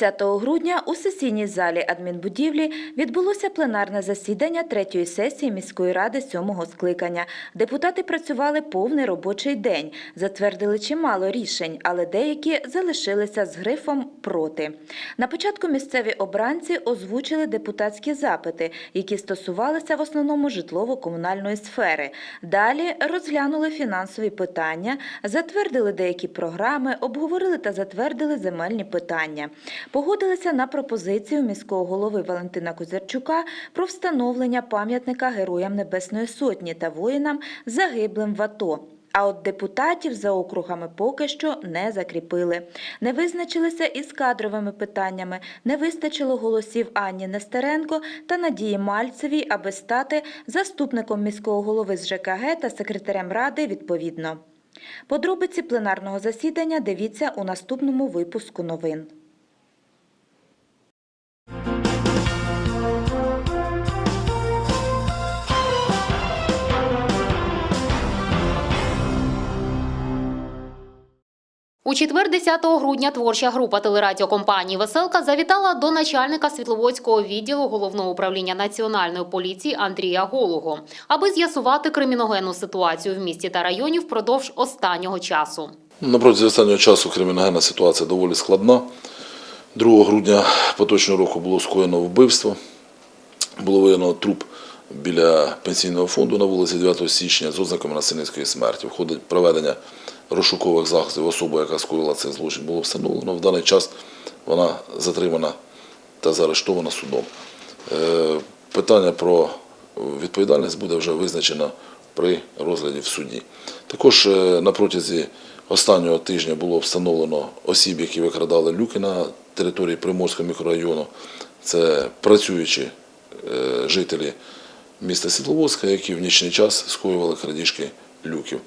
10 грудня у сесійній залі адмінбудівлі відбулося пленарне засідання третьої сесії міської ради сьомого скликання. Депутати працювали повний робочий день, затвердили чимало рішень, але деякі залишилися з грифом проти. На початку місцеві обранці озвучили депутатські запити, які стосувалися в основному житлово-комунальної сфери. Далі розглянули фінансові питання, затвердили деякі програми, обговорили та затвердили земельні питання. Погодилися на пропозицію міського голови Валентина Козярчука про встановлення пам'ятника Героям Небесної Сотні та воїнам загиблим в АТО. А от депутатів за округами поки що не закріпили. Не визначилися із кадровими питаннями, не вистачило голосів Анні Нестеренко та Надії Мальцевій, аби стати заступником міського голови з ЖКГ та секретарем ради відповідно. Подробиці пленарного засідання дивіться у наступному випуску новин. У четвер 10 грудня творча група телерадіокомпанії Веселка завітала до начальника Світловодського відділу головного управління національної поліції Андрія Голуго, аби з'ясувати криміногенну ситуацію в місті та районі впродовж останнього часу. На протязі останнього часу криміногенна ситуація доволі складна. 2 грудня поточного року було скоєно вбивство. Було виявлено труп біля пенсійного фонду на вулиці 9 січня з ознаками насильницької смерті. В ході проведення розшукових заходів особи, яка скоїла цей злочин, було встановлено. В даний час вона затримана та заарештована судом. Е, Питання про відповідальність буде вже визначено при розгляді в суді. Також е, на протязі останнього тижня було встановлено осіб, які викрадали люки на території Приморського мікрорайону. Це працюючі е, жителі міста Світловодська, які в нічний час скоювали крадіжки люків.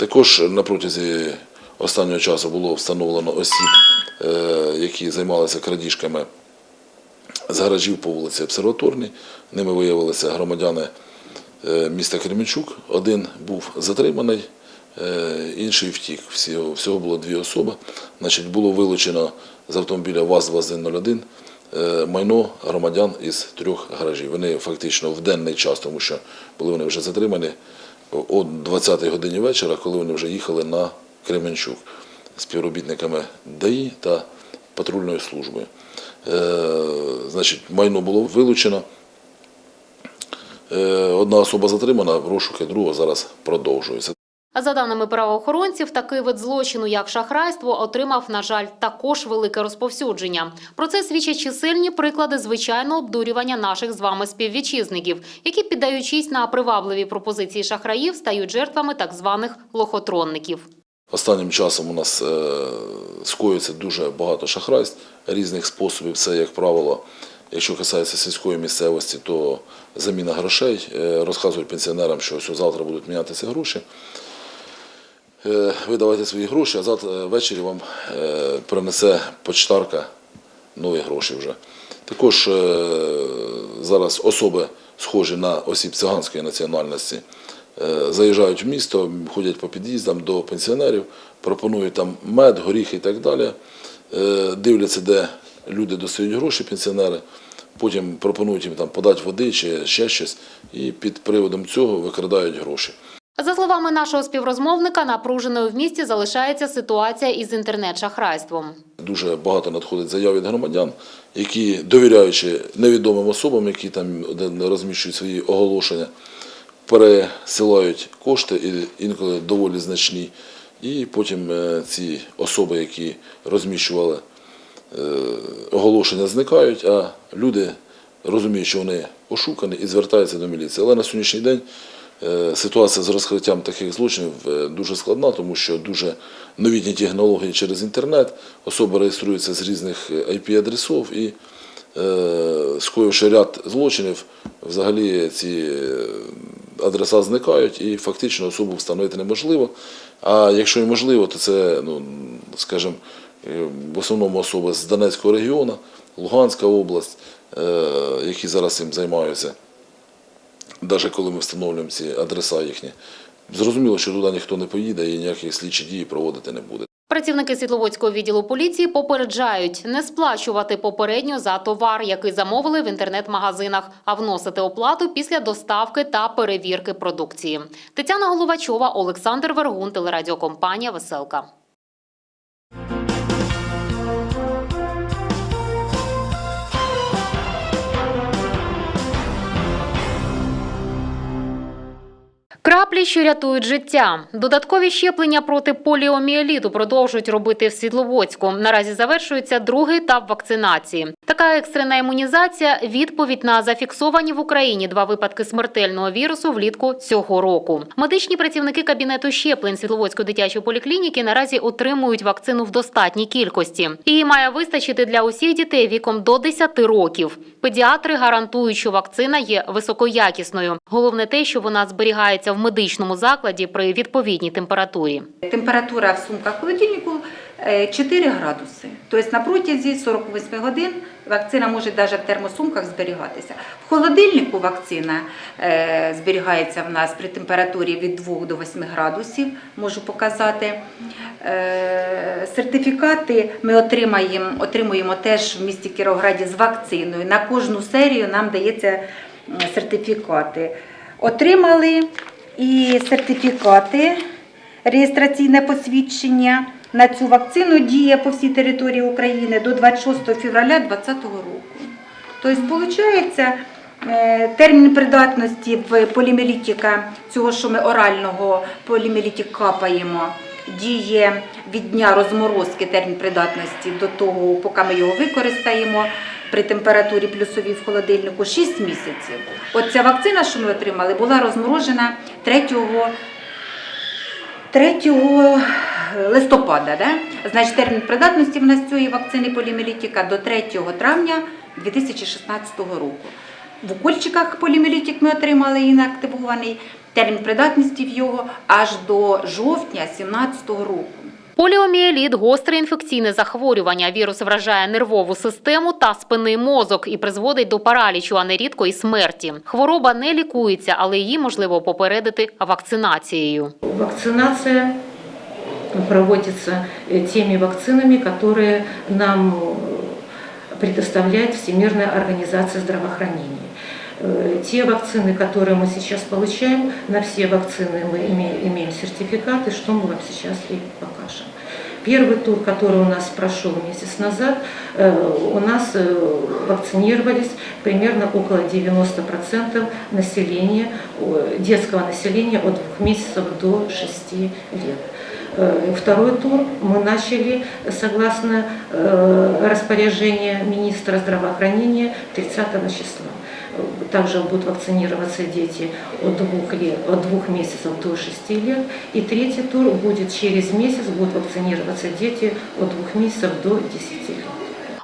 Також на протязі останнього часу було встановлено осіб, е, які займалися крадіжками з гаражів по вулиці Обсерваторній. Ними виявилися громадяни е, міста Кременчук. Один був затриманий, е, інший втік. Всього, було дві особи. Значить, було вилучено з автомобіля ВАЗ-2101 е, майно громадян із трьох гаражів. Вони фактично в денний час, тому що були вони вже затримані о 20-й годині вечора, коли вони вже їхали на Кременчук співробітниками ДАІ та патрульною службою. Е, Значить, майно було вилучено. Е, Одна особа затримана, розшуки друга зараз продовжується. За даними правоохоронців, такий вид злочину, як шахрайство, отримав, на жаль, також велике розповсюдження. Про це свідчать чисельні приклади звичайного обдурювання наших з вами співвітчизників, які, піддаючись на привабливі пропозиції шахраїв, стають жертвами так званих лохотронників. Останнім часом у нас е, скоюється дуже багато шахрайств різних способів. Це, як правило, якщо касається сільської місцевості, то заміна грошей. Е, Розказують пенсіонерам, що завтра будуть мінятися гроші. Е, Ви давайте свої гроші, а завтра е, ввечері вам е, принесе почтарка нові гроші вже. Також зараз особи, схожі на осіб циганської національності, заїжджають в місто, ходять по під'їздам до пенсіонерів, пропонують там мед, горіхи і так далі. Дивляться, де люди достають гроші, пенсіонери, потім пропонують їм подати води чи ще щось, і під приводом цього викрадають гроші. За словами нашого співрозмовника, напруженою в місті залишається ситуація із інтернет-шахрайством. Дуже багато надходить заяв від громадян, які, довіряючи невідомим особам, які там розміщують свої оголошення, пересилають кошти і інколи доволі значні. І потім е, ці особи, які розміщували е, оголошення, зникають, а люди розуміють, що вони ошукані і звертаються до міліції. Але на сьогоднішній день ситуація з розкриттям таких злочинів е, дуже складна, тому що дуже новітні технології через інтернет, особи реєструються з різних IP-адресів і е, скоївши ряд злочинів, взагалі ці е, адреса зникають і фактично особу встановити неможливо. А якщо і можливо, то це, ну, скажімо, е, в основному особи з Донецького регіону, Луганська область, е, які зараз цим займаються, навіть коли ми встановлюємо ці адреса їхні. Зрозуміло, що туди ніхто не поїде і ніякі слідчі дії проводити не буде. Працівники Світловодського відділу поліції попереджають не сплачувати попередньо за товар, який замовили в інтернет-магазинах, а вносити оплату після доставки та перевірки продукції. Тетяна Головачова, Олександр Вергун, телерадіокомпанія Веселка. Краплі, що рятують життя. Додаткові щеплення проти поліоміеліту продовжують робити в Світловодську. Наразі завершується другий етап вакцинації. Така екстрена імунізація – відповідь на зафіксовані в Україні два випадки смертельного вірусу влітку цього року. Медичні працівники кабінету щеплень Світловодської дитячої поліклініки наразі отримують вакцину в достатній кількості. Її має вистачити для усіх дітей віком до 10 років. Педіатри гарантують, що вакцина є високоякісною. Головне те, що вона зберігається в медичному закладі при відповідній температурі. Температура в сумках холодильнику е, 4 градуси. Тобто на протязі 48 годин вакцина може навіть в термосумках зберігатися. В холодильнику вакцина е, зберігається в нас при температурі від 2 до 8 градусів, можу показати. Е, Сертифікати ми отримаємо, отримуємо теж в місті Кіровграді з вакциною. На кожну серію нам дається сертифікати. Отримали і сертифікати, реєстраційне посвідчення на цю вакцину діє по всій території України до 26 февраля 2020 року. Тобто, виходить, термін придатності в полімелітика, цього, що ми орального полімелітик капаємо, діє від дня розморозки термін придатності до того, поки ми його використаємо при температурі плюсовій в холодильнику 6 місяців. От ця вакцина, що ми отримали, була розморожена 3 3 листопада, да? значить термін придатності в нас цієї вакцини полімелітика до 3 травня 2016 року. В укольчиках полімелітик ми отримали інактивований, термін придатності в його аж до жовтня 2017 року. Поліоміеліт – гостре інфекційне захворювання. Вірус вражає нервову систему та спинний мозок і призводить до паралічу, а нерідко і смерті. Хвороба не лікується, але її можливо попередити вакцинацією. Вакцинация проводится э, теми вакцинами, которые нам э, предоставляет Всемирная организация здравоохранения. Э, Те вакцины, которые мы сейчас получаем, на все вакцины мы име- имеем сертификаты, что мы вам сейчас и покажем. Первый тур, который у нас прошел месяц назад, э, у нас э, вакцинировались примерно около 90% населения, детского населения от двух месяцев до 6 лет. Второй тур мы начали согласно распоряжению министра здравоохранения 30 числа. Также будут вакцинироваться дети от двух, лет, от двух месяцев до 6 лет. И третий тур будет через месяц, будут вакцинироваться дети от двух месяцев до 10 лет.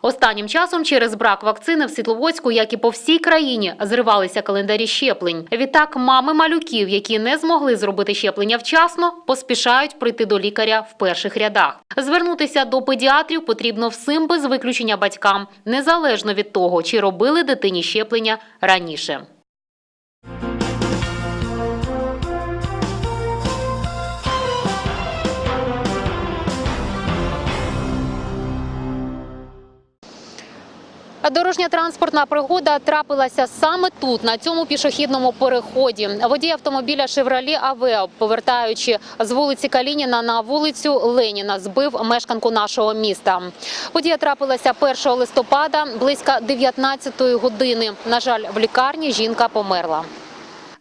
Останнім часом через брак вакцини в Світловодську, як і по всій країні, зривалися календарі щеплень. Відтак мами малюків, які не змогли зробити щеплення вчасно, поспішають прийти до лікаря в перших рядах. Звернутися до педіатрів потрібно всім без виключення батькам, незалежно від того, чи робили дитині щеплення раніше. Дорожня транспортна пригода трапилася саме тут, на цьому пішохідному переході. Водій автомобіля «Шевролі Авео», повертаючи з вулиці Калініна на вулицю Леніна, збив мешканку нашого міста. Подія трапилася 1 листопада близько 19 години. На жаль, в лікарні жінка померла.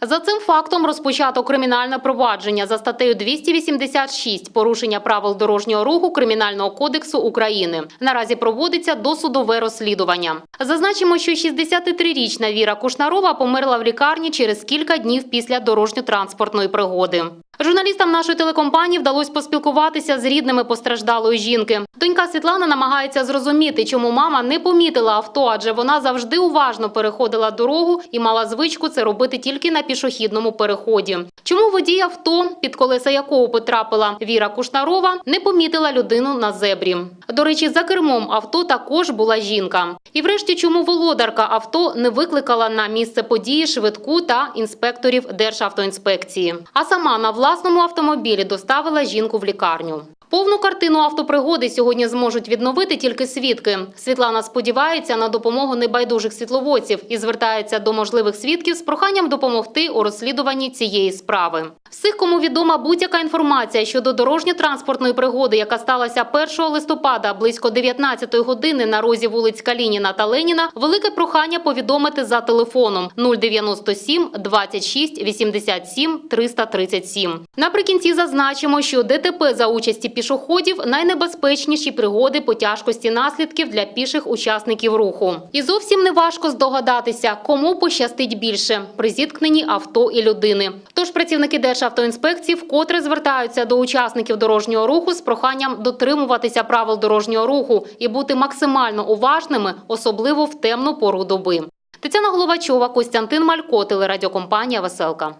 За цим фактом розпочато кримінальне провадження за статтею 286 порушення правил дорожнього руху Кримінального кодексу України. Наразі проводиться досудове розслідування. Зазначимо, що 63-річна Віра Кушнарова померла в лікарні через кілька днів після дорожньо-транспортної пригоди. Журналістам нашої телекомпанії вдалося поспілкуватися з рідними постраждалої жінки. Донька Світлана намагається зрозуміти, чому мама не помітила авто, адже вона завжди уважно переходила дорогу і мала звичку це робити тільки на пішохідному переході. Чому водій авто, під колеса якого потрапила Віра Кушнарова, не помітила людину на зебрі? До речі, за кермом авто також була жінка. І врешті, чому володарка авто не викликала на місце події швидку та інспекторів Державтоінспекції, а сама на власну власному автомобілі доставила жінку в лікарню. Повну картину автопригоди сьогодні зможуть відновити тільки свідки. Світлана сподівається на допомогу небайдужих світловодців і звертається до можливих свідків з проханням допомогти у розслідуванні цієї справи. Всіх, кому відома будь-яка інформація щодо дорожньо-транспортної пригоди, яка сталася 1 листопада близько 19 години на розі вулиць Калініна та Леніна, велике прохання повідомити за телефоном 097 26 87 337. Наприкінці зазначимо, що ДТП за участі пішоходів найнебезпечніші пригоди по тяжкості наслідків для піших учасників руху. І зовсім не важко здогадатися, кому пощастить більше при зіткненні авто і людини. Тож працівники Державтоінспекції вкотре звертаються до учасників дорожнього руху з проханням дотримуватися правил дорожнього руху і бути максимально уважними, особливо в темну пору доби. Тетяна Головачова, Костянтин Малько, телерадіокомпанія Веселка.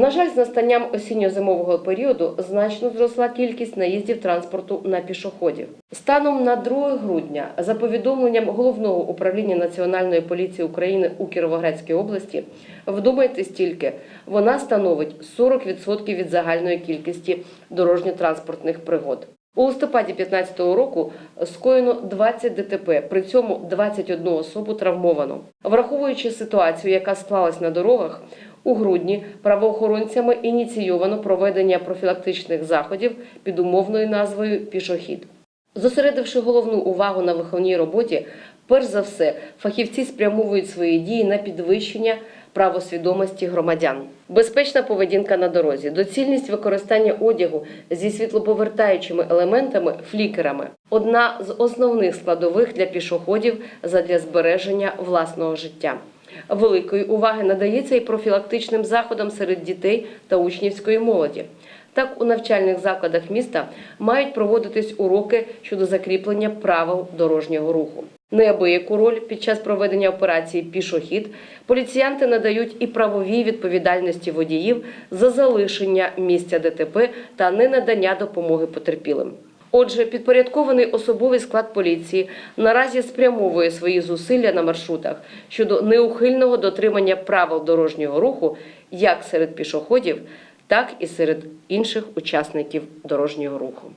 На жаль, з настанням осінньо-зимового періоду значно зросла кількість наїздів транспорту на пішоходів. Станом на 2 грудня, за повідомленням головного управління Національної поліції України у Кіровоградській області, вдумайтесь тільки, вона становить 40% від загальної кількості дорожньо-транспортних пригод. У листопаді 2015 року скоєно 20 ДТП, при цьому 21 особу травмовано. Враховуючи ситуацію, яка склалась на дорогах, у грудні правоохоронцями ініційовано проведення профілактичних заходів під умовною назвою Пішохід. Зосередивши головну увагу на виховній роботі, перш за все фахівці спрямовують свої дії на підвищення правосвідомості громадян. Безпечна поведінка на дорозі, доцільність використання одягу зі світлоповертаючими елементами флікерами одна з основних складових для пішоходів задля збереження власного життя. Великої уваги надається і профілактичним заходам серед дітей та учнівської молоді. Так, у навчальних закладах міста мають проводитись уроки щодо закріплення правил дорожнього руху. Неабияку роль під час проведення операції Пішохід поліціянти надають і правовій відповідальності водіїв за залишення місця ДТП та ненадання допомоги потерпілим. Отже, підпорядкований особовий склад поліції наразі спрямовує свої зусилля на маршрутах щодо неухильного дотримання правил дорожнього руху як серед пішоходів, так і серед інших учасників дорожнього руху.